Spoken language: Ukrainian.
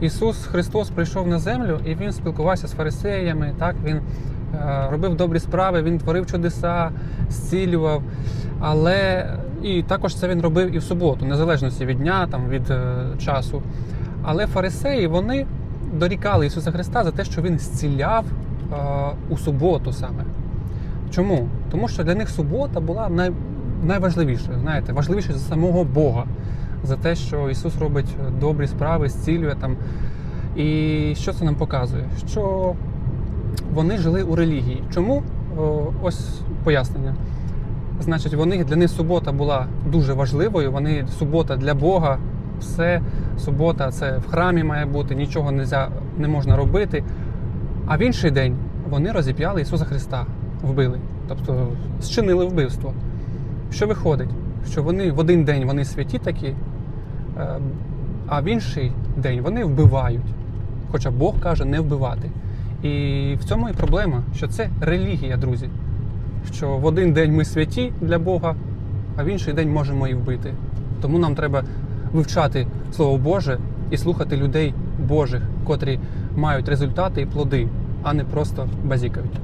Ісус Христос прийшов на землю і Він спілкувався з фарисеями, так, Він е, робив добрі справи, Він творив чудеса, зцілював. Але і також це він робив і в суботу, незалежності від дня, там, від е, часу. Але фарисеї вони дорікали Ісуса Христа за те, що Він зціляв е, у суботу саме. Чому? Тому що для них субота була най, найважливішою, знаєте, важливіше за самого Бога, за те, що Ісус робить добрі справи, зцілює там. І що це нам показує? Що вони жили у релігії. Чому? Ось пояснення. Значить, вони для них субота була дуже важливою. Вони субота для Бога, все субота це в храмі має бути, нічого нельзя, не можна робити. А в інший день вони розіп'яли Ісуса Христа, вбили, тобто зчинили вбивство. Що виходить? Що вони в один день вони святі такі, е, а в інший день вони вбивають. Хоча Бог каже не вбивати. І в цьому і проблема, що це релігія, друзі. Що в один день ми святі для Бога, а в інший день можемо і вбити. Тому нам треба вивчати Слово Боже і слухати людей Божих, котрі мають результати і плоди, а не просто базікають.